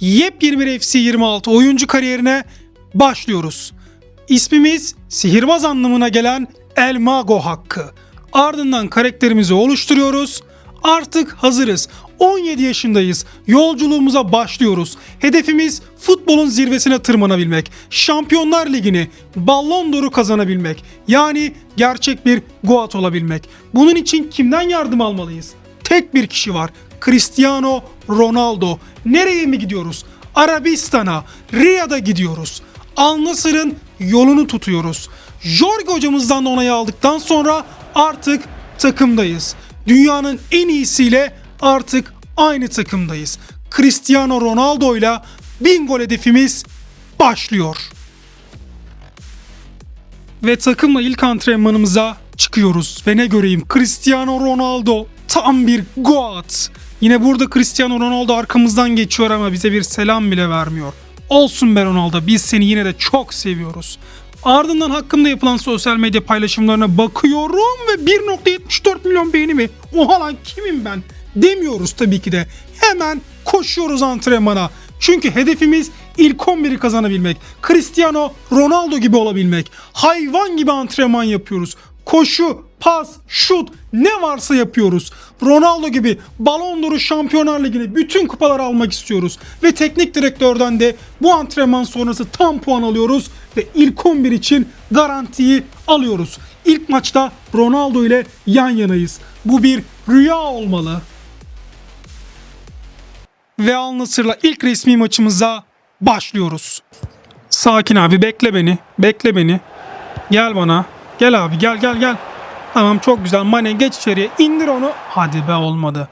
yepyeni bir FC 26 oyuncu kariyerine başlıyoruz. İsmimiz sihirbaz anlamına gelen El Mago Hakkı. Ardından karakterimizi oluşturuyoruz. Artık hazırız. 17 yaşındayız. Yolculuğumuza başlıyoruz. Hedefimiz futbolun zirvesine tırmanabilmek. Şampiyonlar Ligi'ni, Ballon d'Or'u kazanabilmek. Yani gerçek bir Goat olabilmek. Bunun için kimden yardım almalıyız? Tek bir kişi var. Cristiano Ronaldo. Nereye mi gidiyoruz? Arabistan'a, Riyad'a gidiyoruz. Al Nassr'ın yolunu tutuyoruz. Jorge hocamızdan da onayı aldıktan sonra artık takımdayız. Dünyanın en iyisiyle artık aynı takımdayız. Cristiano Ronaldo ile 1000 gol hedefimiz başlıyor. Ve takımla ilk antrenmanımıza çıkıyoruz. Ve ne göreyim Cristiano Ronaldo tam bir goat. Yine burada Cristiano Ronaldo arkamızdan geçiyor ama bize bir selam bile vermiyor. Olsun be Ronaldo biz seni yine de çok seviyoruz. Ardından hakkımda yapılan sosyal medya paylaşımlarına bakıyorum ve 1.74 milyon beğeni mi? Oha lan kimim ben? Demiyoruz tabii ki de. Hemen koşuyoruz antrenmana. Çünkü hedefimiz ilk 11'i kazanabilmek. Cristiano Ronaldo gibi olabilmek. Hayvan gibi antrenman yapıyoruz. Koşu, pas, şut ne varsa yapıyoruz. Ronaldo gibi Ballon d'Or'u Şampiyonlar Ligi'ni bütün kupaları almak istiyoruz. Ve teknik direktörden de bu antrenman sonrası tam puan alıyoruz ve ilk 11 için garantiyi alıyoruz. İlk maçta Ronaldo ile yan yanayız. Bu bir rüya olmalı. Ve Al Nassr'la ilk resmi maçımıza başlıyoruz. Sakin abi bekle beni. Bekle beni. Gel bana. Gel abi gel gel gel. Tamam çok güzel. Mane geç içeriye. indir onu. Hadi be olmadı.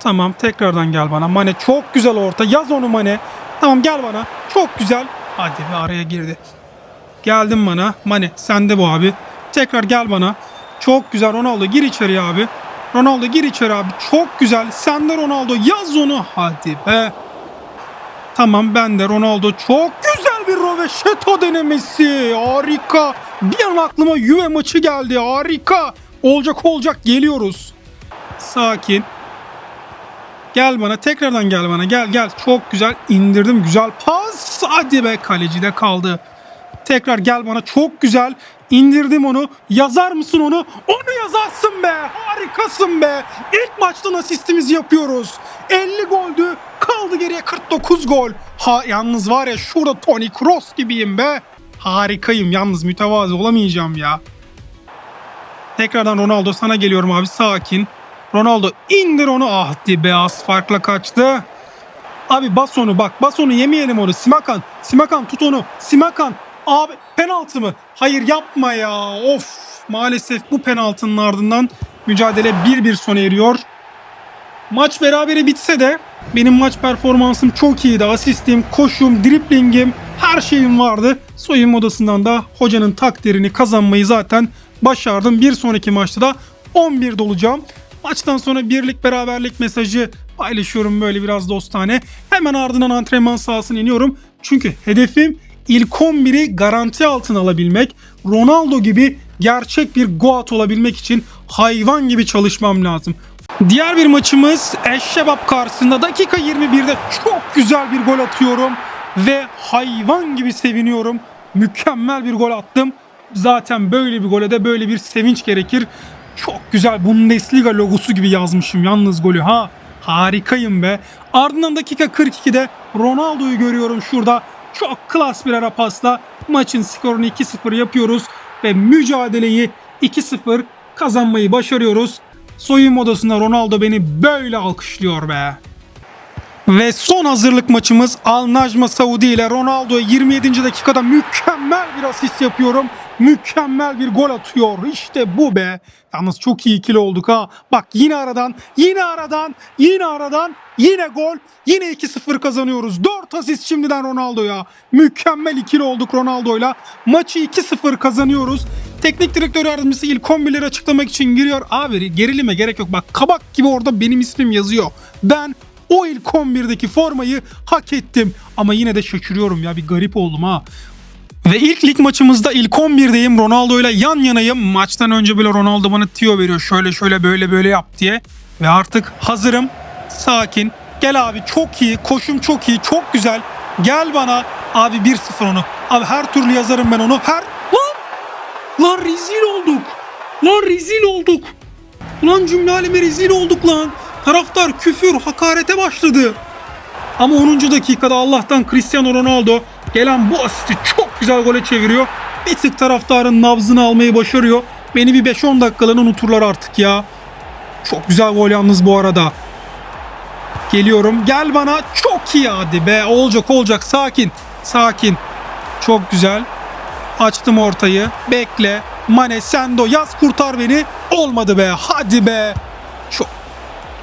Tamam tekrardan gel bana. Mane çok güzel orta. Yaz onu Mane. Tamam gel bana. Çok güzel. Hadi be araya girdi. Geldim bana. Mane sende bu abi. Tekrar gel bana. Çok güzel Ronaldo gir içeriye abi. Ronaldo gir içeri abi. Çok güzel. Sen de Ronaldo yaz onu. Hadi be. Tamam ben de Ronaldo çok güzel bir Roveşeto denemesi. Harika. Bir an aklıma Juve maçı geldi. Harika. Olacak olacak geliyoruz. Sakin. Gel bana tekrardan gel bana gel gel. Çok güzel indirdim güzel pas. Hadi be kaleci de kaldı. Tekrar gel bana çok güzel. indirdim onu. Yazar mısın onu? Onu yazarsın be. Harikasın be. İlk maçtan asistimizi yapıyoruz. 50 goldü. Kaldı geriye 49 gol. Ha yalnız var ya şurada Toni Kroos gibiyim be. Harikayım yalnız mütevazı olamayacağım ya. Tekrardan Ronaldo sana geliyorum abi sakin. Ronaldo indir onu. Ah be az farkla kaçtı. Abi bas onu bak bas onu yemeyelim onu. Simakan. Simakan tut onu. Simakan. Abi penaltı mı? Hayır yapma ya. Of maalesef bu penaltının ardından mücadele 1-1 sona eriyor. Maç berabere bitse de benim maç performansım çok iyiydi. Asistim, koşum, driplingim her şeyim vardı. Soyunma odasından da hocanın takdirini kazanmayı zaten başardım. Bir sonraki maçta da 11'de olacağım. Maçtan sonra birlik beraberlik mesajı paylaşıyorum böyle biraz dostane. Hemen ardından antrenman sahasına iniyorum. Çünkü hedefim ilk 11'i garanti altına alabilmek. Ronaldo gibi gerçek bir goat olabilmek için hayvan gibi çalışmam lazım. Diğer bir maçımız Eşşebap karşısında dakika 21'de çok güzel bir gol atıyorum ve hayvan gibi seviniyorum. Mükemmel bir gol attım. Zaten böyle bir gole de böyle bir sevinç gerekir. Çok güzel Bundesliga logosu gibi yazmışım yalnız golü ha. Harikayım be. Ardından dakika 42'de Ronaldo'yu görüyorum şurada. Çok klas bir ara pasla maçın skorunu 2-0 yapıyoruz ve mücadeleyi 2-0 kazanmayı başarıyoruz. Soyunma odasında Ronaldo beni böyle alkışlıyor be. Ve son hazırlık maçımız Al Najma Saudi ile Ronaldo 27. dakikada mükemmel bir asist yapıyorum. Mükemmel bir gol atıyor. İşte bu be. Yalnız çok iyi ikili olduk ha. Bak yine aradan, yine aradan, yine aradan, yine gol. Yine 2-0 kazanıyoruz. 4 asist şimdiden Ronaldo'ya. Mükemmel ikili olduk Ronaldo'yla. Maçı 2-0 kazanıyoruz. Teknik direktör yardımcısı ilk 11'leri açıklamak için giriyor. Abi gerilime gerek yok. Bak kabak gibi orada benim ismim yazıyor. Ben o ilk 11'deki formayı hak ettim. Ama yine de şaşırıyorum ya bir garip oldum ha. Ve ilk lig maçımızda ilk 11'deyim. Ronaldo ile yan yanayım. Maçtan önce böyle Ronaldo bana tiyo veriyor. Şöyle şöyle böyle böyle yap diye. Ve artık hazırım. Sakin. Gel abi çok iyi. Koşum çok iyi. Çok güzel. Gel bana. Abi 1-0 onu. Abi her türlü yazarım ben onu. Her... Lan! Lan rezil olduk. Lan rezil olduk. Ulan cümle alemi rezil olduk lan. Taraftar küfür, hakarete başladı. Ama 10. dakikada Allah'tan Cristiano Ronaldo gelen bu asisti çok güzel gole çeviriyor. Bir tık taraftarın nabzını almayı başarıyor. Beni bir 5-10 dakikalığına unuturlar artık ya. Çok güzel gol yalnız bu arada. Geliyorum. Gel bana. Çok iyi hadi be. Olacak olacak. Sakin. Sakin. Çok güzel. Açtım ortayı. Bekle. Mane Sendo yaz kurtar beni. Olmadı be. Hadi be. Çok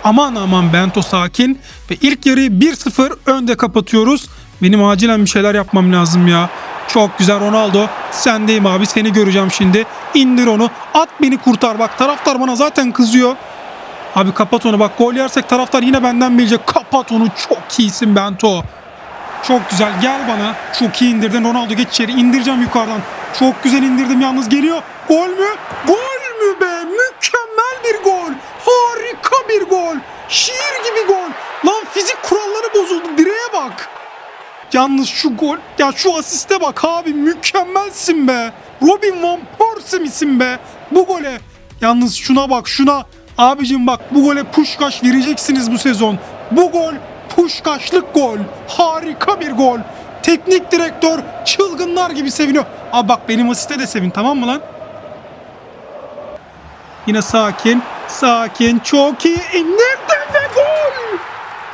Aman aman Bento sakin. Ve ilk yarıyı 1-0 önde kapatıyoruz. Benim acilen bir şeyler yapmam lazım ya. Çok güzel Ronaldo. Sendeyim abi seni göreceğim şimdi. İndir onu. At beni kurtar. Bak taraftar bana zaten kızıyor. Abi kapat onu bak gol yersek taraftar yine benden bilecek. Kapat onu çok iyisin Bento. Çok güzel gel bana. Çok iyi indirdin Ronaldo geç içeri indireceğim yukarıdan. Çok güzel indirdim yalnız geliyor. Gol mü? Gol mü be? Mükemmel bir gol. Harika bir gol. Şiir gibi gol. Lan fizik kuralları bozuldu. Direğe bak. Yalnız şu gol, ya şu asiste bak abi mükemmelsin be. Robin Van Persie misin be? Bu gole. Yalnız şuna bak şuna. Abicim bak bu gole puşkaş vereceksiniz bu sezon. Bu gol puşkaşlık gol. Harika bir gol. Teknik direktör çılgınlar gibi seviniyor. Abi bak benim asiste de sevin tamam mı lan? Yine sakin. Sakin. Çok iyi. İndirdim ve gol.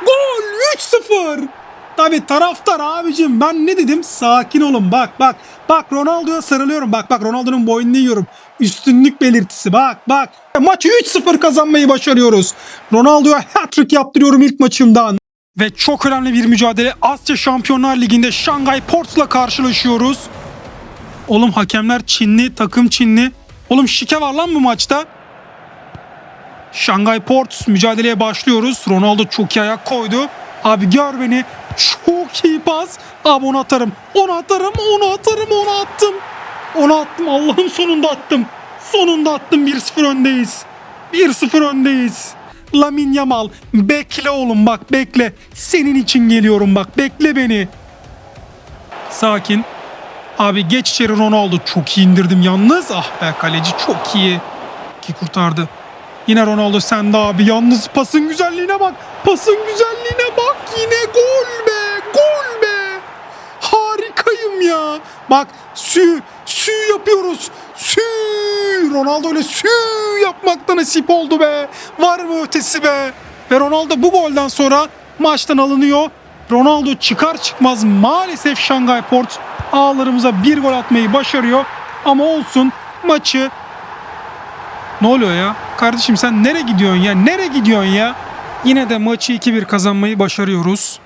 Gol. 3-0. Tabi taraftar abicim ben ne dedim? Sakin olun bak bak. Bak Ronaldo'ya sarılıyorum. Bak bak Ronaldo'nun boynunu yiyorum. Üstünlük belirtisi bak bak. Maçı 3-0 kazanmayı başarıyoruz. Ronaldo'ya hat-trick yaptırıyorum ilk maçımdan. Ve çok önemli bir mücadele Asya Şampiyonlar Ligi'nde Şangay Ports'la karşılaşıyoruz. Oğlum hakemler Çinli, takım Çinli. Oğlum şike var lan bu maçta. Şangay Ports mücadeleye başlıyoruz. Ronaldo çok iyi ayak koydu. Abi gör beni. Çok iyi pas. Abi onu atarım. Onu atarım. Onu atarım. Onu attım. Onu attım. Allah'ım sonunda attım. Sonunda attım. 1-0 öndeyiz. 1-0 öndeyiz. Lamin Yamal. Bekle oğlum bak bekle. Senin için geliyorum bak. Bekle beni. Sakin. Abi geç içeri Ronaldo. Çok iyi indirdim yalnız. Ah be kaleci çok iyi. Ki kurtardı. Yine Ronaldo sende abi. Yalnız pasın güzelliğine bak. Pasın güzelliğine bak. Yine gol be. Gol be. Harikayım ya. Bak sü sü yapıyoruz. Sü Ronaldo öyle sü yapmakta nasip oldu be. Var mı ötesi be? Ve Ronaldo bu golden sonra maçtan alınıyor. Ronaldo çıkar çıkmaz maalesef Şangay Port ağlarımıza bir gol atmayı başarıyor. Ama olsun maçı ne oluyor ya? Kardeşim sen nereye gidiyorsun ya? Nereye gidiyorsun ya? Yine de maçı 2-1 kazanmayı başarıyoruz.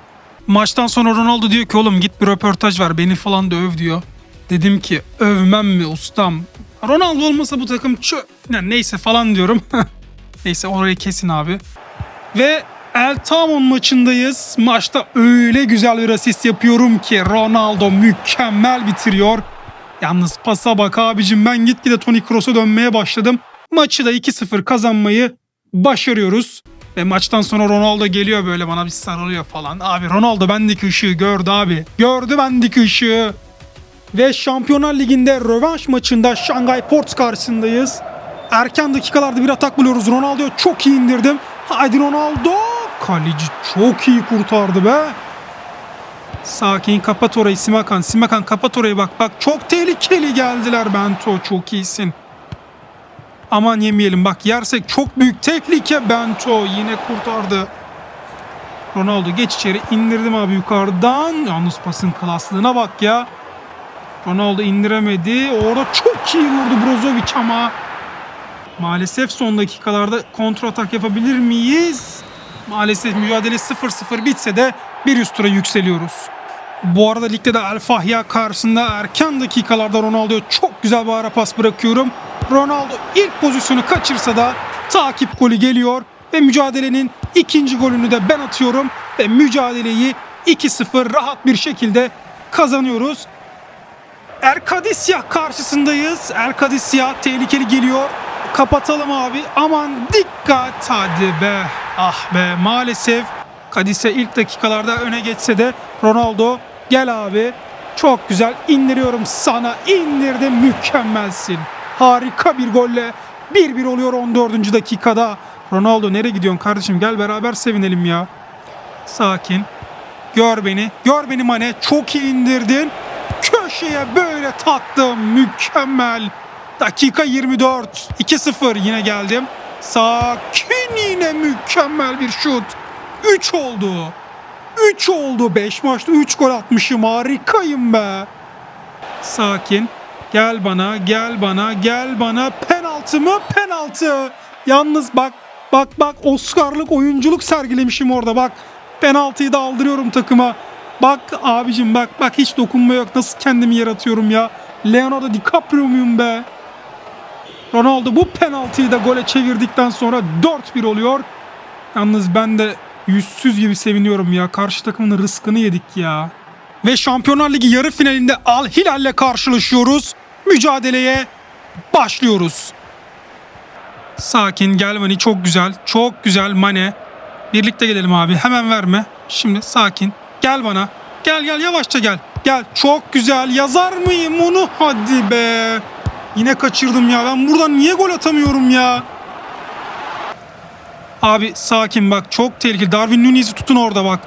Maçtan sonra Ronaldo diyor ki oğlum git bir röportaj ver beni falan da öv diyor. Dedim ki övmem mi ustam? Ronaldo olmasa bu takım çö... Ya neyse falan diyorum. neyse orayı kesin abi. Ve El Tamon maçındayız. Maçta öyle güzel bir asist yapıyorum ki Ronaldo mükemmel bitiriyor. Yalnız pasa bak abicim ben gitgide Toni Kroos'a dönmeye başladım. Maçı da 2-0 kazanmayı başarıyoruz. Ve maçtan sonra Ronaldo geliyor böyle bana bir sarılıyor falan. Abi Ronaldo bendeki ışığı gördü abi. Gördü bendeki ışığı. Ve Şampiyonlar Ligi'nde rövanş maçında Şangay Ports karşısındayız. Erken dakikalarda bir atak buluyoruz. Ronaldo'ya çok iyi indirdim. Haydi Ronaldo. Kaleci çok iyi kurtardı be. Sakin kapat orayı Simakan. Simakan kapat orayı bak bak. Çok tehlikeli geldiler Bento. Çok iyisin. Aman yemeyelim bak yersek çok büyük tehlike Bento yine kurtardı. Ronaldo geç içeri indirdim abi yukarıdan. Yalnız pasın klaslığına bak ya. Ronaldo indiremedi. Orada çok iyi vurdu Brozovic ama. Maalesef son dakikalarda kontrol atak yapabilir miyiz? Maalesef mücadele 0-0 bitse de bir üst tura yükseliyoruz. Bu arada ligde de El Fahya karşısında erken dakikalarda Ronaldo'ya çok güzel bir ara pas bırakıyorum. Ronaldo ilk pozisyonu kaçırsa da takip golü geliyor ve mücadelenin ikinci golünü de ben atıyorum ve mücadeleyi 2-0 rahat bir şekilde kazanıyoruz. Erkadisya karşısındayız. Erkadisya tehlikeli geliyor. Kapatalım abi. Aman dikkat hadi be. Ah be maalesef Kadise ilk dakikalarda öne geçse de Ronaldo gel abi. Çok güzel indiriyorum sana indirdim mükemmelsin. Harika bir golle 1-1 oluyor 14. dakikada. Ronaldo nereye gidiyorsun kardeşim gel beraber sevinelim ya. Sakin. Gör beni. Gör beni Mane. Çok iyi indirdin. Köşeye böyle taktım. Mükemmel. Dakika 24. 2-0 yine geldim. Sakin yine mükemmel bir şut. 3 oldu. 3 oldu. 5 maçta 3 gol atmışım. Harikayım be. Sakin. Gel bana, gel bana, gel bana. Penaltı mı? Penaltı. Yalnız bak, bak, bak. Oscar'lık oyunculuk sergilemişim orada bak. Penaltıyı da aldırıyorum takıma. Bak abicim bak, bak hiç dokunma yok. Nasıl kendimi yaratıyorum ya. Leonardo DiCaprio muyum be? Ronaldo bu penaltıyı da gole çevirdikten sonra 4-1 oluyor. Yalnız ben de yüzsüz gibi seviniyorum ya. Karşı takımın rızkını yedik ya. Ve Şampiyonlar Ligi yarı finalinde Al Hilal'le karşılaşıyoruz. Mücadeleye başlıyoruz. Sakin Gelmani çok güzel. Çok güzel Mane. Birlikte gelelim abi. Hemen verme. Şimdi sakin. Gel bana. Gel gel yavaşça gel. Gel. Çok güzel. Yazar mıyım onu? Hadi be. Yine kaçırdım ya. Ben buradan niye gol atamıyorum ya? Abi sakin bak. Çok tehlikeli. Darwin Nunez'i tutun orada bak.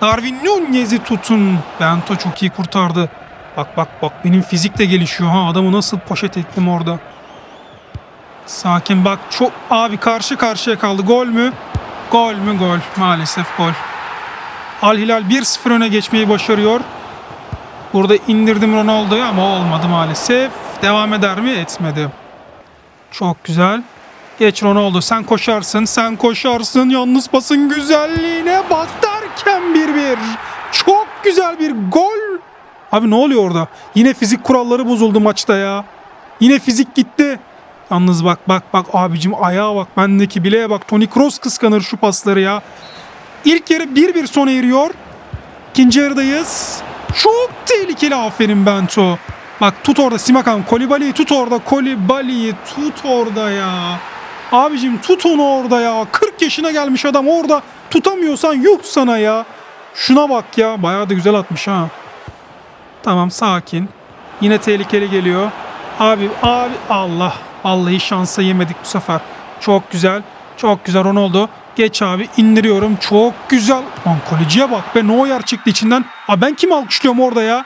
Darwin Nunez'i tutun. Bento çok iyi kurtardı. Bak bak bak benim fizik de gelişiyor ha. Adamı nasıl poşet ettim orada. Sakin bak çok abi karşı karşıya kaldı. Gol mü? Gol mü? Gol. Maalesef gol. Al Hilal 1-0 öne geçmeyi başarıyor. Burada indirdim Ronaldo'yu ama olmadı maalesef. Devam eder mi? Etmedi. Çok güzel. Geç Ronaldo sen koşarsın sen koşarsın yalnız pasın güzelliğine bak derken 1-1. Çok güzel bir gol. Abi ne oluyor orada? Yine fizik kuralları bozuldu maçta ya. Yine fizik gitti. Yalnız bak bak bak abicim ayağa bak bendeki bileğe bak. Toni Kroos kıskanır şu pasları ya. İlk yarı 1-1 sona eriyor. İkinci yarıdayız. Çok tehlikeli aferin Bento. Bak tut orada Simakan. Kolibali'yi tut orada. Kolibali'yi tut orada ya. Abicim tut onu orada ya. 40 yaşına gelmiş adam orada. Tutamıyorsan yuh sana ya. Şuna bak ya. Bayağı da güzel atmış ha. Tamam sakin. Yine tehlikeli geliyor. Abi abi Allah. Vallahi şansa yemedik bu sefer. Çok güzel. Çok güzel Ronaldo. Geç abi indiriyorum. Çok güzel. Lan kaleciye bak be. Neuer çıktı içinden. Abi ben kim alkışlıyorum orada ya?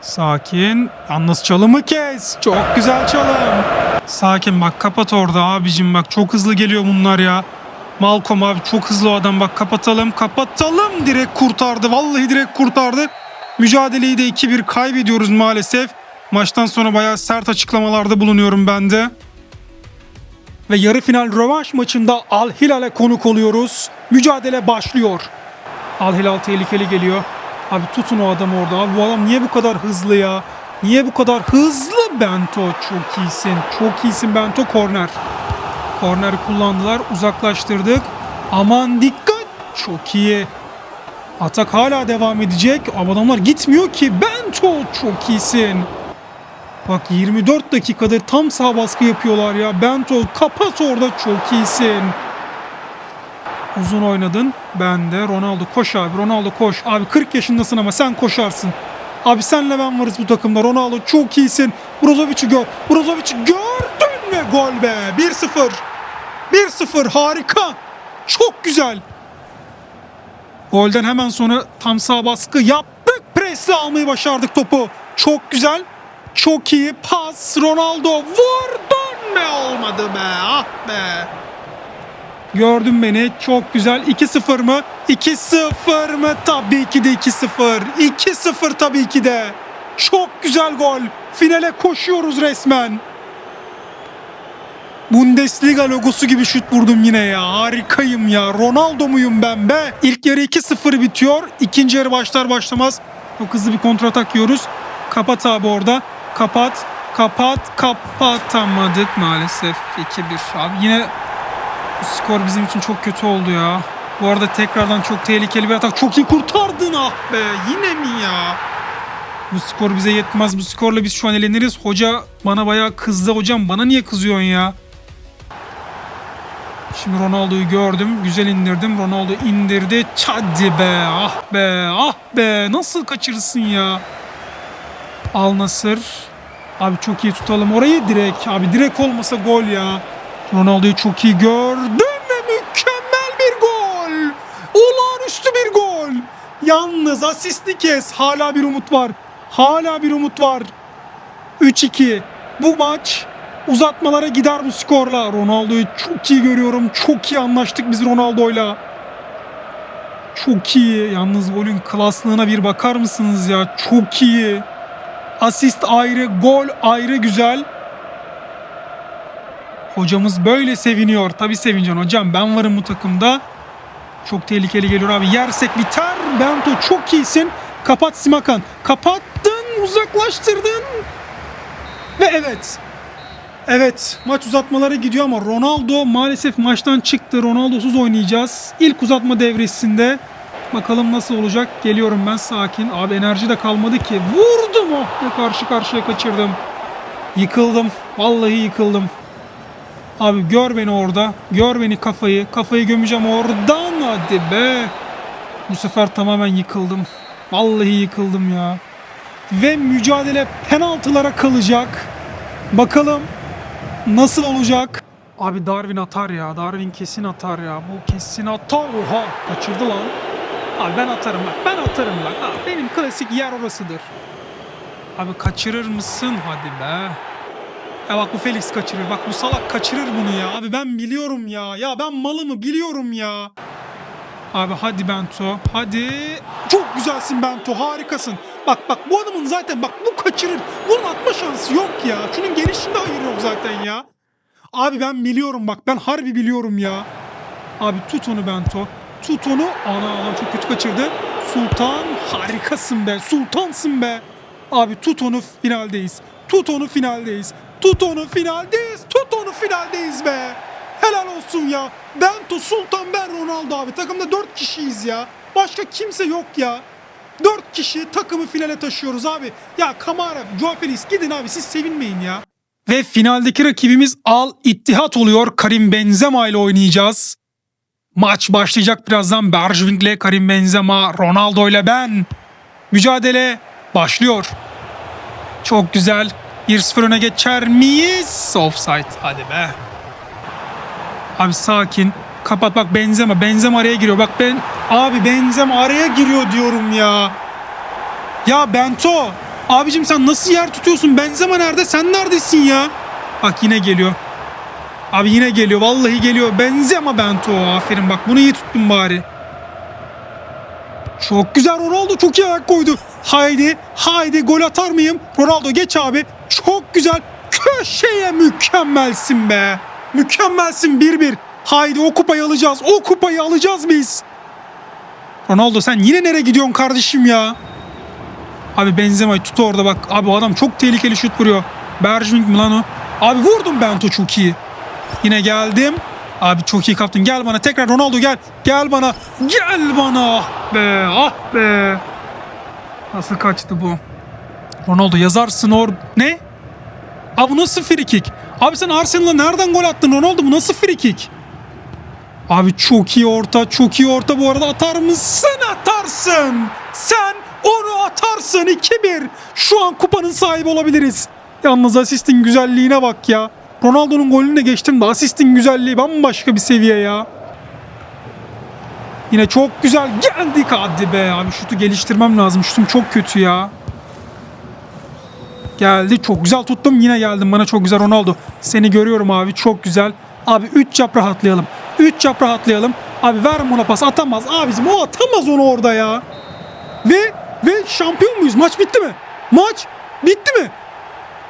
Sakin. Yalnız çalımı kes. Çok güzel çalım. Sakin bak kapat orada abicim bak çok hızlı geliyor bunlar ya. Malcolm abi çok hızlı o adam bak kapatalım kapatalım direkt kurtardı vallahi direkt kurtardı. Mücadeleyi de 2-1 kaybediyoruz maalesef. Maçtan sonra bayağı sert açıklamalarda bulunuyorum ben de. Ve yarı final rövanş maçında Al Hilal'e konuk oluyoruz. Mücadele başlıyor. Al Hilal tehlikeli geliyor. Abi tutun o adamı orada. Abi bu adam niye bu kadar hızlı ya? Niye bu kadar hızlı Bento? Çok iyisin. Çok iyisin Bento. Korner. Korner kullandılar. Uzaklaştırdık. Aman dikkat. Çok iyi. Atak hala devam edecek. Ama adamlar gitmiyor ki. Bento çok iyisin. Bak 24 dakikadır tam sağ baskı yapıyorlar ya. Bento kapat orada çok iyisin. Uzun oynadın. Ben de Ronaldo koş abi. Ronaldo koş. Abi 40 yaşındasın ama sen koşarsın. Abi senle ben varız bu takımda. Ronaldo çok iyisin. Brozovic'i gör. Brozovic'i gördün mü? Gol be. 1-0. 1-0 harika. Çok güzel. Golden hemen sonra tam sağ baskı yaptık. Presle almayı başardık topu. Çok güzel. Çok iyi pas. Ronaldo vurdun be olmadı be. Ah be. Gördün beni. Çok güzel. 2-0 mı? 2-0 mı? Tabii ki de 2-0. 2-0 tabii ki de. Çok güzel gol. Finale koşuyoruz resmen. Bundesliga logosu gibi şut vurdum yine ya. Harikayım ya. Ronaldo muyum ben be? İlk yarı 2-0 bitiyor. İkinci yarı başlar başlamaz. Çok hızlı bir kontratak yiyoruz. Kapat abi orada. Kapat. Kapat. Kapatamadık maalesef. 2-1. Abi yine bu skor bizim için çok kötü oldu ya. Bu arada tekrardan çok tehlikeli bir atak. Çok iyi kurtardın ah be. Yine mi ya? Bu skor bize yetmez. Bu skorla biz şu an eleniriz. Hoca bana bayağı kızdı. Hocam bana niye kızıyorsun ya? Şimdi Ronaldo'yu gördüm. Güzel indirdim. Ronaldo indirdi. Hadi be. Ah be. Ah be. Nasıl kaçırırsın ya? Al Nasır. Abi çok iyi tutalım. Orayı direkt. Abi direkt olmasa gol ya. Ronaldo'yu çok iyi gördüm ve mükemmel bir gol. Olağanüstü bir gol. Yalnız asisti kes. Hala bir umut var. Hala bir umut var. 3-2. Bu maç uzatmalara gider bu skorla. Ronaldo'yu çok iyi görüyorum. Çok iyi anlaştık biz Ronaldo'yla. Çok iyi. Yalnız golün klaslığına bir bakar mısınız ya? Çok iyi. Asist ayrı, gol ayrı güzel. Hocamız böyle seviniyor. Tabi sevineceksin hocam. Ben varım bu takımda. Çok tehlikeli geliyor abi. Yersek biter. Bento çok iyisin. Kapat Simakan. Kapattın. Uzaklaştırdın. Ve evet. Evet maç uzatmalara gidiyor ama Ronaldo maalesef maçtan çıktı. Ronaldo'suz oynayacağız. İlk uzatma devresinde. Bakalım nasıl olacak. Geliyorum ben sakin. Abi enerji de kalmadı ki. Vurdum oh be karşı karşıya kaçırdım. Yıkıldım. Vallahi yıkıldım. Abi gör beni orada. Gör beni kafayı. Kafayı gömeceğim oradan. Hadi be. Bu sefer tamamen yıkıldım. Vallahi yıkıldım ya. Ve mücadele penaltılara kalacak. Bakalım nasıl olacak? Abi Darwin atar ya. Darwin kesin atar ya. Bu kesin atar. Oha kaçırdı lan. Abi ben atarım bak. Ben atarım bak. Abi benim klasik yer orasıdır. Abi kaçırır mısın? Hadi be. Ya bak bu Felix kaçırır. Bak bu salak kaçırır bunu ya. Abi ben biliyorum ya. Ya ben malımı biliyorum ya. Abi hadi Bento. Hadi. Çok güzelsin Bento. Harikasın. Bak bak bu adamın zaten bak bu kaçırır. Bunun atma şansı yok ya. Şunun gelişinde hayır yok zaten ya. Abi ben biliyorum bak. Ben harbi biliyorum ya. Abi tut onu Bento. Tut onu. Ana ana çok kötü kaçırdı. Sultan harikasın be. Sultansın be. Abi tut onu finaldeyiz. Tut onu finaldeyiz. Tut onu finaldeyiz. Tut onu finaldeyiz be. Helal olsun ya. Bento, Sultan, ben Ronaldo abi. Takımda 4 kişiyiz ya. Başka kimse yok ya. 4 kişi takımı finale taşıyoruz abi. Ya Kamara, Joao Felix gidin abi siz sevinmeyin ya. Ve finaldeki rakibimiz Al İttihat oluyor. Karim Benzema ile oynayacağız. Maç başlayacak birazdan. Bergwijn ile Karim Benzema, Ronaldo ile ben. Mücadele başlıyor. Çok güzel. 1-0 öne geçer miyiz? Offside. Hadi be. Abi sakin. Kapat bak Benzema. Benzema araya giriyor. Bak ben abi Benzema araya giriyor diyorum ya. Ya Bento. Abicim sen nasıl yer tutuyorsun? Benzema nerede? Sen neredesin ya? Bak yine geliyor. Abi yine geliyor. Vallahi geliyor. Benzema Bento. Aferin bak bunu iyi tuttun bari. Çok güzel Ronaldo çok iyi ayak koydu. Haydi haydi gol atar mıyım? Ronaldo geç abi. Çok güzel. Köşeye mükemmelsin be. Mükemmelsin 1-1. Haydi o kupayı alacağız. O kupayı alacağız biz. Ronaldo sen yine nereye gidiyorsun kardeşim ya? Abi Benzema'yı tut orada bak. Abi adam çok tehlikeli şut vuruyor. Bergwijn mi lan o? Abi vurdum Bento çok iyi. Yine geldim. Abi çok iyi kaptın. Gel bana tekrar Ronaldo gel. Gel bana. Gel bana. Ah be ah be. Nasıl kaçtı bu? Ronaldo yazarsın or... Ne? Abi bu nasıl free kick? Abi sen Arsenal'a nereden gol attın Ronaldo? Bu nasıl free kick? Abi çok iyi orta, çok iyi orta bu arada atar mısın? Atarsın. Sen onu atarsın 2-1. Şu an kupanın sahibi olabiliriz. Yalnız asistin güzelliğine bak ya. Ronaldo'nun golünü de geçtim de asistin güzelliği bambaşka bir seviye ya. Yine çok güzel geldik hadi be abi şutu geliştirmem lazım. Şutum çok kötü ya. Geldi çok güzel tuttum yine geldim bana çok güzel Ronaldo. Seni görüyorum abi çok güzel. Abi 3 yap rahatlayalım. 3 yap rahatlayalım. Abi ver ona pas atamaz abicim o atamaz onu orada ya. Ve ve şampiyon muyuz? Maç bitti mi? Maç bitti mi?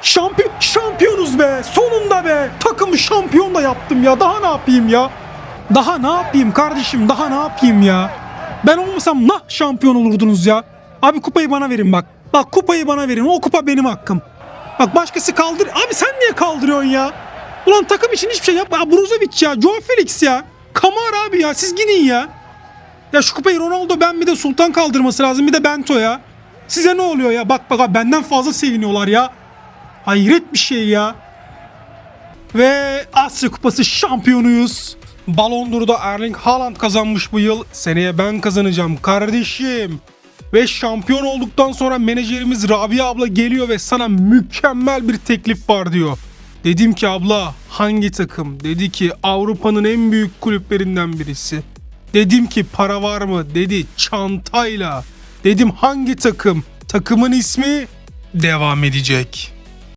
Şampiyon şampiyonuz be. Sonunda be. Takımı şampiyon da yaptım ya. Daha ne yapayım ya? Daha ne yapayım kardeşim? Daha ne yapayım ya? Ben olmasam nah şampiyon olurdunuz ya. Abi kupayı bana verin bak. Bak kupayı bana verin. O kupa benim hakkım. Bak başkası kaldır. Abi sen niye kaldırıyorsun ya? Ulan takım için hiçbir şey yapma. Ya Brozovic ya. Joe Felix ya. Kamara abi ya. Siz gidin ya. Ya şu kupayı Ronaldo ben bir de Sultan kaldırması lazım. Bir de Bento ya. Size ne oluyor ya? Bak bak abi, benden fazla seviniyorlar ya. Hayret bir şey ya. Ve Asya Kupası şampiyonuyuz. Ballon d'Or'u Erling Haaland kazanmış bu yıl. Seneye ben kazanacağım kardeşim. Ve şampiyon olduktan sonra menajerimiz Rabia abla geliyor ve sana mükemmel bir teklif var diyor. Dedim ki abla hangi takım? Dedi ki Avrupa'nın en büyük kulüplerinden birisi. Dedim ki para var mı? Dedi çantayla. Dedim hangi takım? Takımın ismi devam edecek.